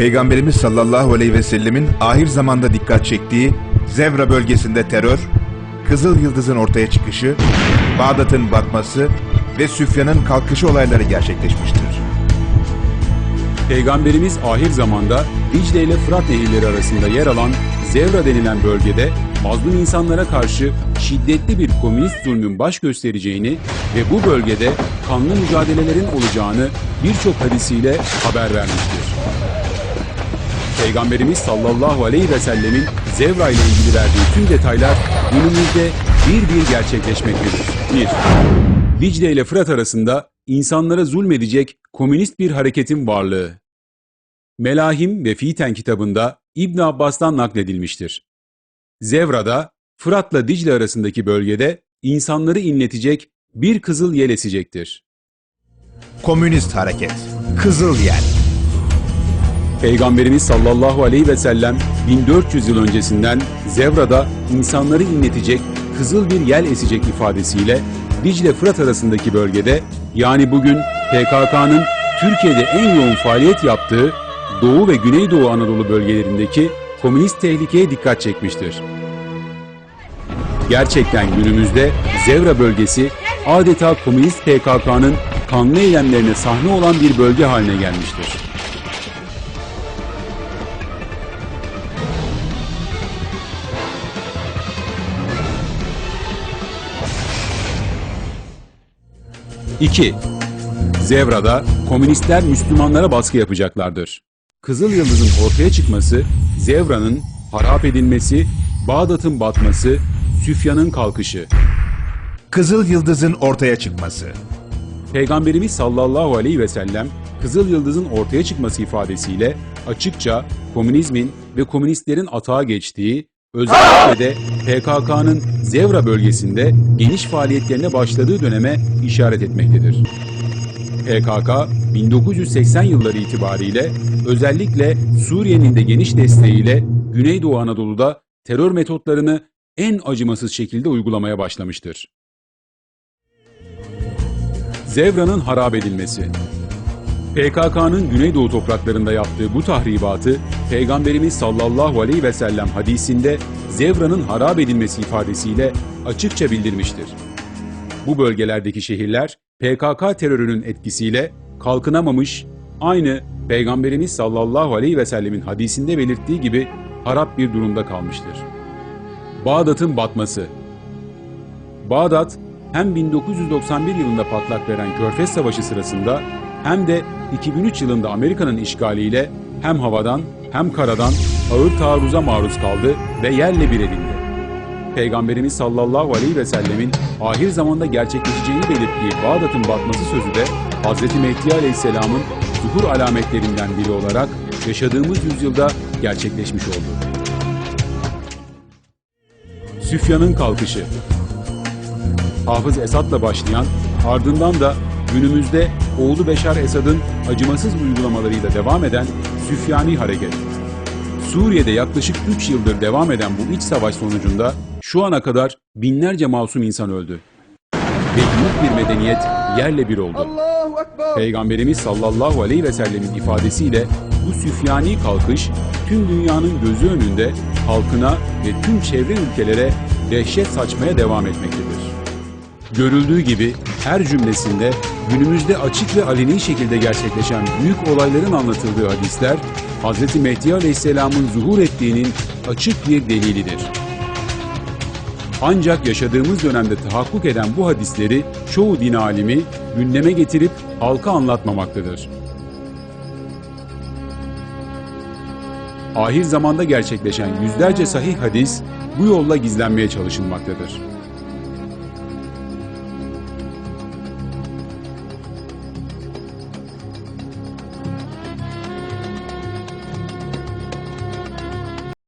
Peygamberimiz sallallahu aleyhi ve sellemin ahir zamanda dikkat çektiği Zevra bölgesinde terör, Kızıl Yıldız'ın ortaya çıkışı, Bağdat'ın batması ve Süfyan'ın kalkışı olayları gerçekleşmiştir. Peygamberimiz ahir zamanda Dicle ile Fırat nehirleri arasında yer alan Zevra denilen bölgede mazlum insanlara karşı şiddetli bir komünist zulmün baş göstereceğini ve bu bölgede kanlı mücadelelerin olacağını birçok hadisiyle haber vermiştir. Peygamberimiz sallallahu aleyhi ve sellemin Zevra ile ilgili verdiği tüm detaylar günümüzde bir bir gerçekleşmektedir. 1. Dicle ile Fırat arasında insanlara zulmedecek komünist bir hareketin varlığı. Melahim ve Fiten kitabında İbn Abbas'tan nakledilmiştir. Zevra'da Fırat'la Dicle arasındaki bölgede insanları inletecek bir kızıl yel esecektir. Komünist hareket, Kızıl Yel. Peygamberimiz sallallahu aleyhi ve sellem 1400 yıl öncesinden Zevra'da insanları inletecek kızıl bir yel esecek ifadesiyle Dicle Fırat arasındaki bölgede yani bugün PKK'nın Türkiye'de en yoğun faaliyet yaptığı Doğu ve Güneydoğu Anadolu bölgelerindeki komünist tehlikeye dikkat çekmiştir. Gerçekten günümüzde Zevra bölgesi adeta komünist PKK'nın kanlı eylemlerine sahne olan bir bölge haline gelmiştir. İki, Zevra'da komünistler Müslümanlara baskı yapacaklardır. Kızıl Yıldız'ın ortaya çıkması, Zevra'nın harap edilmesi, Bağdat'ın batması, Süfyan'ın kalkışı. Kızıl Yıldız'ın ortaya çıkması. Peygamberimiz sallallahu aleyhi ve sellem Kızıl Yıldız'ın ortaya çıkması ifadesiyle açıkça komünizmin ve komünistlerin atağa geçtiği, özellikle de PKK'nın Zevra bölgesinde geniş faaliyetlerine başladığı döneme işaret etmektedir. PKK 1980 yılları itibariyle özellikle Suriye'nin de geniş desteğiyle Güneydoğu Anadolu'da terör metotlarını en acımasız şekilde uygulamaya başlamıştır. Zevra'nın harap edilmesi. PKK'nın Güneydoğu topraklarında yaptığı bu tahribatı Peygamberimiz sallallahu aleyhi ve sellem hadisinde Zevra'nın harap edilmesi ifadesiyle açıkça bildirmiştir. Bu bölgelerdeki şehirler PKK terörünün etkisiyle kalkınamamış, aynı Peygamberimiz sallallahu aleyhi ve sellemin hadisinde belirttiği gibi harap bir durumda kalmıştır. Bağdat'ın batması Bağdat hem 1991 yılında patlak veren Körfez Savaşı sırasında hem de 2003 yılında Amerika'nın işgaliyle hem havadan hem karadan ağır taarruza maruz kaldı ve yerle bir edildi. Peygamberimiz sallallahu aleyhi ve sellemin ahir zamanda gerçekleşeceğini belirttiği Bağdat'ın batması sözü de Hz. Mehdi aleyhisselamın zuhur alametlerinden biri olarak yaşadığımız yüzyılda gerçekleşmiş oldu. Süfyan'ın kalkışı Hafız Esad'la başlayan, ardından da günümüzde oğlu Beşar Esad'ın acımasız uygulamalarıyla devam eden Süfyani hareket. Suriye'de yaklaşık 3 yıldır devam eden bu iç savaş sonucunda şu ana kadar binlerce masum insan öldü. Ve büyük bir medeniyet yerle bir oldu. Peygamberimiz sallallahu aleyhi ve sellemin ifadesiyle bu süfyani kalkış tüm dünyanın gözü önünde halkına ve tüm çevre ülkelere dehşet saçmaya devam etmektedir. Görüldüğü gibi her cümlesinde günümüzde açık ve aleni şekilde gerçekleşen büyük olayların anlatıldığı hadisler Hz. Mehdi Aleyhisselam'ın zuhur ettiğinin açık bir delilidir. Ancak yaşadığımız dönemde tahakkuk eden bu hadisleri çoğu din alimi gündeme getirip halka anlatmamaktadır. Ahir zamanda gerçekleşen yüzlerce sahih hadis bu yolla gizlenmeye çalışılmaktadır.